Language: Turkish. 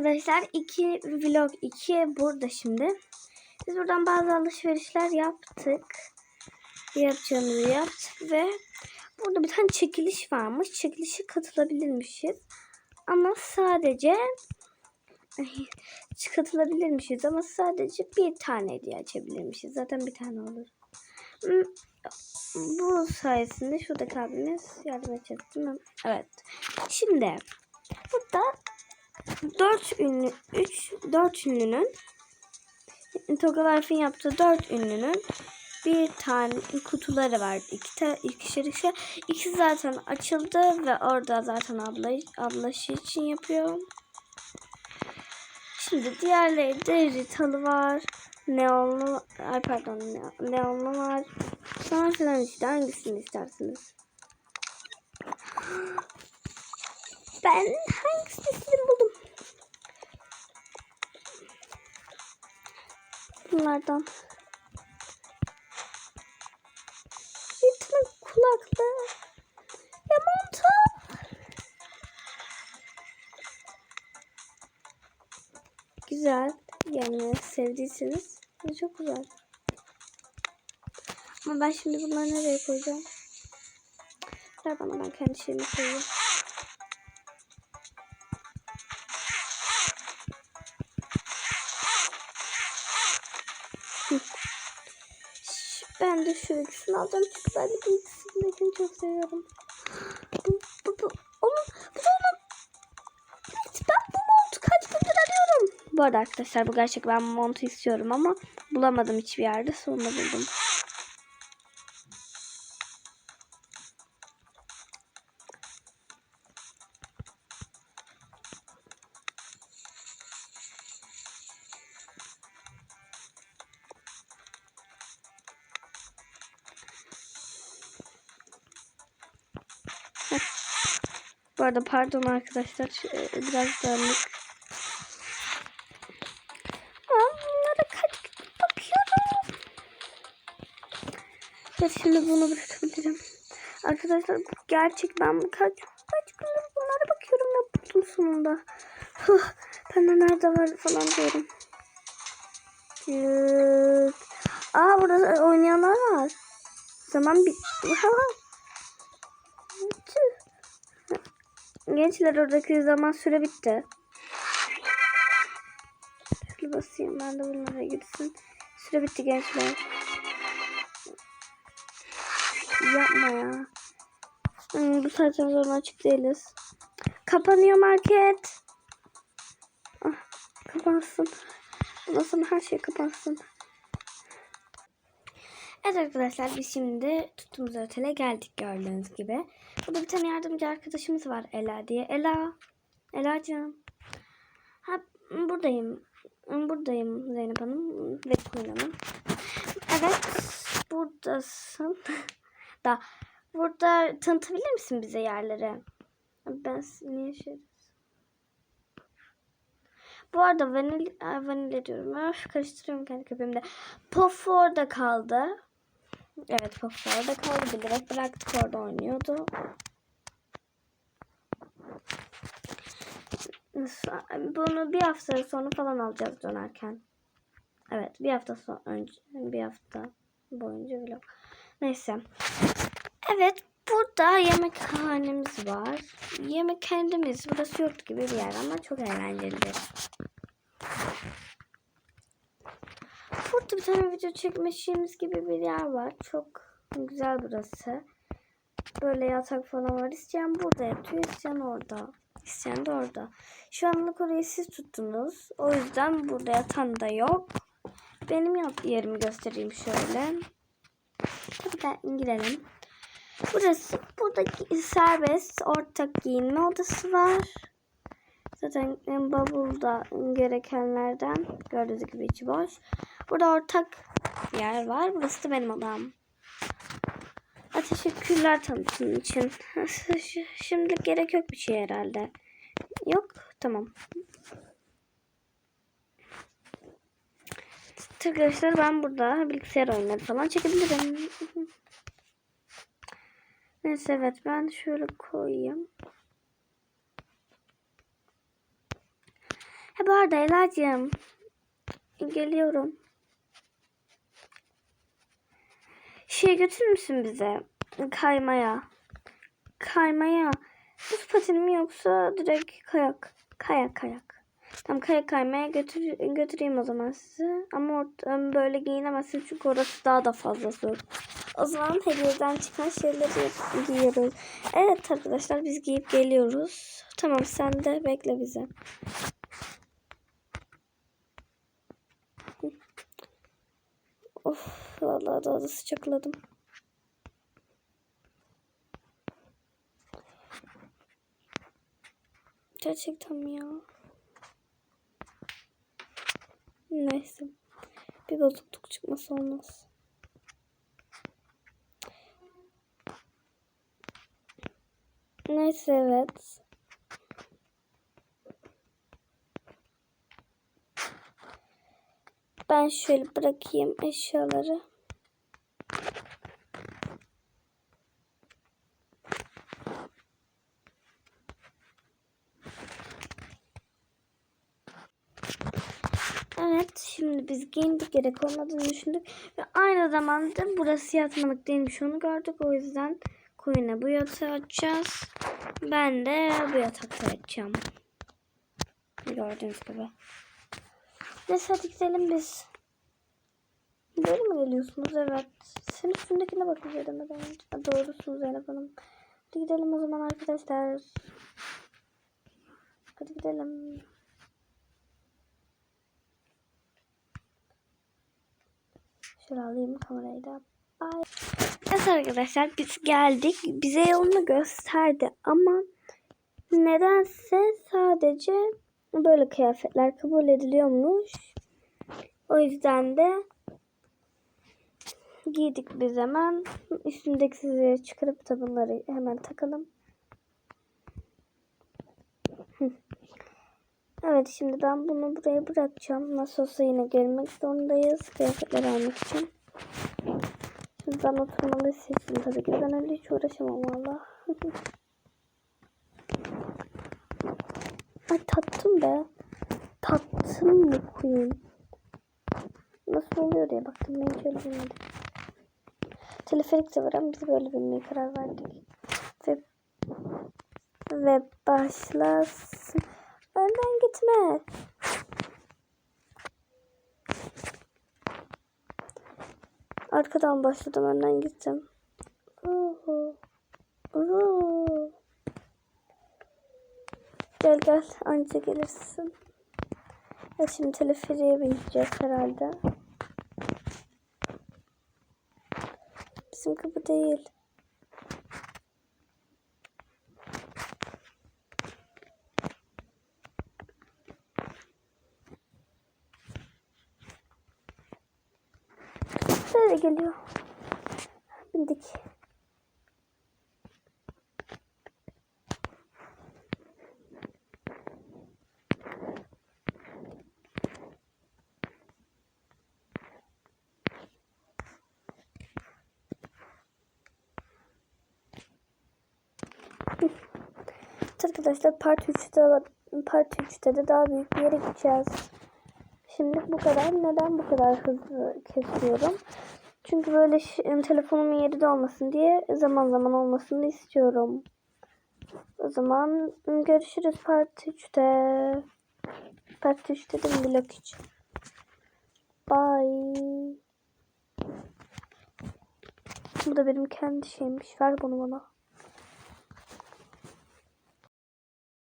arkadaşlar 2 vlog 2 burada şimdi. Biz buradan bazı alışverişler yaptık. Yapacağımızı yaptık ve burada bir tane çekiliş varmış. Çekilişe katılabilirmişiz. Ama sadece katılabilirmişiz ama sadece bir tane hediye açabilirmişiz. Zaten bir tane olur. Hmm, Bu sayesinde şuradaki abimiz yardım edecek değil mi? Evet. Şimdi burada 4 ünlü 3 4 ünlünün Togalarf'ın yaptığı 4 ünlünün bir tane kutuları var. İki ta, ikişer ikişer. İkisi zaten açıldı ve orada zaten abla ablası için yapıyor. Şimdi diğerleri de Ritalı var. Neonlu, ay pardon ne- neonlu var. Sonra filan işte hangisini istersiniz? Ben hangisini istedim buldum. Bunlardan. Ritmin kulaklığı. Ve montu. Güzel. Yani sevdiyseniz çok güzel. Ama ben şimdi bunları nereye koyacağım? Ver bana ben kendi şeyimi koyayım. De şu ikisini alacağım çünkü ben de bu ikisini çok seviyorum. Bu, bu, bu, onun, bu da onun. Evet, ben bu montu kaç gündür arıyorum. Bu arada arkadaşlar bu gerçek ben montu istiyorum ama bulamadım hiçbir yerde sonunda buldum. Bu arada pardon arkadaşlar e, biraz dağınık. Ben bunlara kaç bakıyorum. Ya şimdi bunu bırakabilirim. Arkadaşlar gerçek ben kaç kaç gündür bunlara bakıyorum ve buldum sonunda. Huh, ben de nerede var falan diyorum. Cık. Aa burada oynayanlar var. Zaman bir ha Gençler oradaki zaman süre bitti. Şöyle basayım ben de bunlara gitsin. Süre bitti gençler. Yapma ya. Hmm, bu saatten sonra açık değiliz. Kapanıyor market. Ah, kapansın. Bundan her şey kapansın. Evet arkadaşlar biz şimdi tuttuğumuz otele geldik gördüğünüz gibi. Burada bir tane yardımcı arkadaşımız var Ela diye. Ela. Ela'cığım. Ha buradayım. Buradayım Zeynep Hanım ve Queen Hanım. Evet buradasın. da burada tanıtabilir misin bize yerleri? Ben niye şey... Bu arada vanilya, ay, vanilya diyorum. Öf, karıştırıyorum kendi köpeğimde. Puff orada kaldı. Evet Puff orada kaldı. Bilerek bıraktık orada oynuyordu. Bunu bir hafta sonra falan alacağız dönerken. Evet bir hafta sonra önce bir hafta boyunca vlog. Neyse. Evet burada yemekhanemiz var. Yemekhanemiz burası yurt gibi bir yer ama çok eğlenceli. Burada bir tane video çekme şeyimiz gibi bir yer var. Çok güzel burası. Böyle yatak falan var. İsteyen burada yatıyor, isteyen orada. İsteyen de orada. Şu anlık orayı siz tuttunuz. O yüzden burada yatan da yok. Benim yerimi göstereyim şöyle. Gel- girelim. Burası burada gi- serbest ortak giyinme odası var. Zaten bavulda gerekenlerden gördüğünüz gibi içi boş. Burada ortak yer var. Burası da benim odam. Ha, teşekkürler tanıtım için. Şimdilik gerek yok bir şey herhalde. Yok. Tamam. Arkadaşlar ben burada bilgisayar oyunları falan çekebilirim. Neyse evet ben şöyle koyayım. Ha bu arada Ela'cığım. Geliyorum. Şey götürür müsün bize? Kaymaya. Kaymaya. Buz pateni mi yoksa direkt kayak? Kayak kayak. Tamam kayak kaymaya götür, götüreyim o zaman sizi. Ama böyle giyinemezsiniz çünkü orası daha da fazla soğuk. O zaman hediyeden çıkan şeyleri giyiyoruz. Evet arkadaşlar biz giyip geliyoruz. Tamam sen de bekle bizi. Vallahi daha da sıcakladım. Gerçekten mi ya? Neyse. Bir bozukluk çıkması olmaz. Neyse evet. Ben şöyle bırakayım eşyaları. Evet biz giyindik gerek olmadığını düşündük. Ve aynı zamanda burası yatmalık değilmiş onu gördük. O yüzden koyuna bu yatağı açacağız. Ben de bu yatakta yatacağım. Gördüğünüz gibi. Neyse hadi gidelim biz. Böyle mi geliyorsunuz? Evet. Senin üstündekine bakacağım demeden önce. Ha, Doğrusun Zeynep Hanım. Hadi gidelim o zaman arkadaşlar. Hadi gidelim. Şöyle alayım kamerayı da. Bye. Evet arkadaşlar biz geldik. Bize yolunu gösterdi ama nedense sadece böyle kıyafetler kabul ediliyormuş. O yüzden de giydik biz hemen. Üstündeki sizi çıkarıp da bunları hemen takalım. Evet şimdi ben bunu buraya bırakacağım. Nasıl olsa yine gelmek zorundayız. Kıyafetler almak için. Şimdi ben oturmalı seçtim tabii ki. Ben öyle hiç uğraşamam valla. Ay tattım be. Tattım mı Queen? Nasıl oluyor diye baktım. Ben hiç öyle bilmedim. Teleferik ama biz böyle bilmeye karar verdik. Ve, ve başlasın. Önden gitme. Arkadan başladım önden gittim. Uhu. Uhu. Gel gel anca gelirsin. Ya şimdi teleferiye bineceğiz herhalde. Bizim kapı değil. Böyle geliyor. Bindik. Arkadaşlar part 3'te part 3'te de daha büyük bir yere gideceğiz. Şimdi bu kadar. Neden bu kadar hızlı kesiyorum? Çünkü böyle ş- telefonumun yeri de olmasın diye zaman zaman olmasını istiyorum. O zaman görüşürüz part 3'te. Part 3'te değil mi? Vlog 3. Bye. Bu da benim kendi şeymiş. Ver bunu bana.